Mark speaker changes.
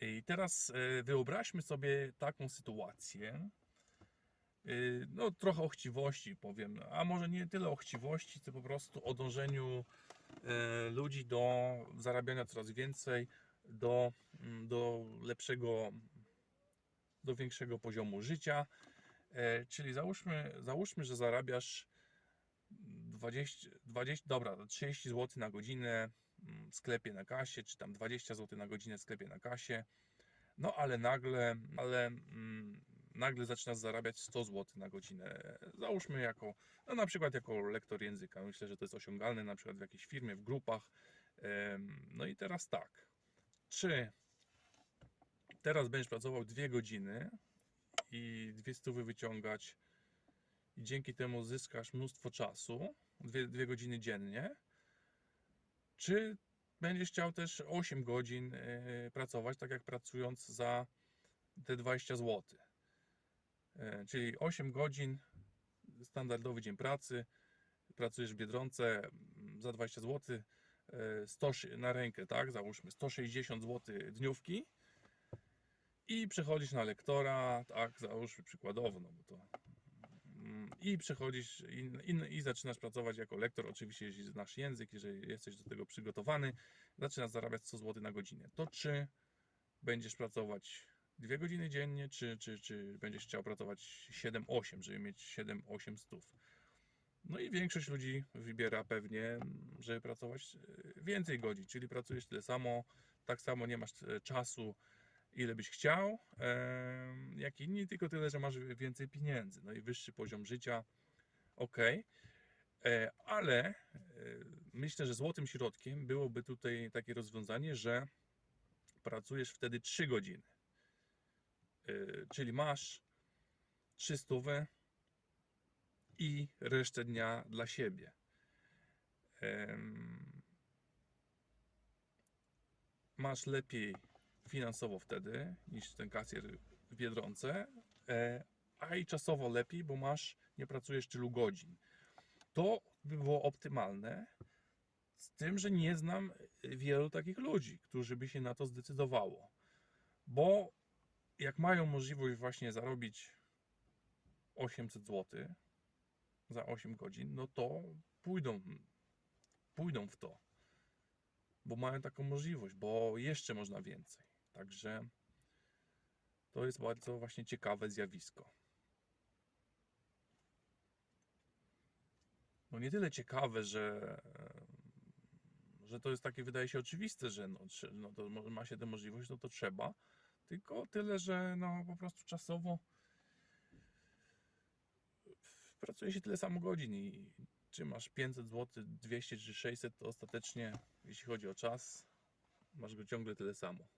Speaker 1: I teraz e, wyobraźmy sobie taką sytuację. E, No, trochę o chciwości powiem, a może nie tyle o chciwości, co po prostu o dążeniu e, ludzi do zarabiania coraz więcej, do, mm, do lepszego, do większego poziomu życia. Czyli załóżmy, załóżmy, że zarabiasz 20, 20, dobra, 30 zł na godzinę sklepie na kasie, czy tam 20 zł na godzinę w sklepie na kasie. No ale nagle, ale mm, nagle zaczynasz zarabiać 100 zł na godzinę. Załóżmy jako, no na przykład jako lektor języka. Myślę, że to jest osiągalne na przykład w jakiejś firmie, w grupach. No i teraz tak. Czy teraz będziesz pracował dwie godziny i dwie stówy wyciągać i dzięki temu zyskasz mnóstwo czasu, dwie, dwie godziny dziennie, czy będziesz chciał też 8 godzin e, pracować, tak jak pracując za te 20 zł. E, Czyli 8 godzin, standardowy dzień pracy, pracujesz w Biedronce mm, za 20 zł, e, 100 szy- na rękę, tak, załóżmy 160 zł dniówki i przechodzisz na lektora, tak, załóżmy przykładowo, no bo to i przechodzisz i, i, i zaczynasz pracować jako lektor, oczywiście jeśli znasz język, jeżeli jesteś do tego przygotowany, zaczynasz zarabiać 100 zł na godzinę. To czy będziesz pracować 2 godziny dziennie, czy, czy, czy będziesz chciał pracować 7-8, żeby mieć 7-8 stów? No i większość ludzi wybiera pewnie, żeby pracować e, więcej godzin, czyli pracujesz tyle samo, tak samo nie masz e, czasu, ile byś chciał, jak inni, tylko tyle, że masz więcej pieniędzy, no i wyższy poziom życia, ok. E, Ale e, myślę, że złotym środkiem byłoby tutaj takie rozwiązanie, że pracujesz wtedy 3 godziny. E, Czyli masz 300 i resztę dnia dla siebie. Masz lepiej finansowo wtedy niż ten kasjer w Biedronce, e, a i czasowo lepiej, bo masz, nie pracujesz tylu godzin. To by było optymalne, z tym, że nie znam wielu takich ludzi, którzy by się na to zdecydowało. Bo jak mają możliwość właśnie zarobić 800 zł za 8 godzin, no to pójdą, pójdą w to bo mają taką możliwość, bo jeszcze można więcej. Także to jest bardzo właśnie ciekawe zjawisko. No nie tyle ciekawe, że, że to jest takie, wydaje się oczywiste, że no, no to ma się tę możliwość, no to trzeba. Tylko tyle, że no po prostu czasowo pracuje się tyle samo godzin i czy masz 500 zł, 200 czy 600, to ostatecznie, jeśli chodzi o czas, masz go ciągle tyle samo.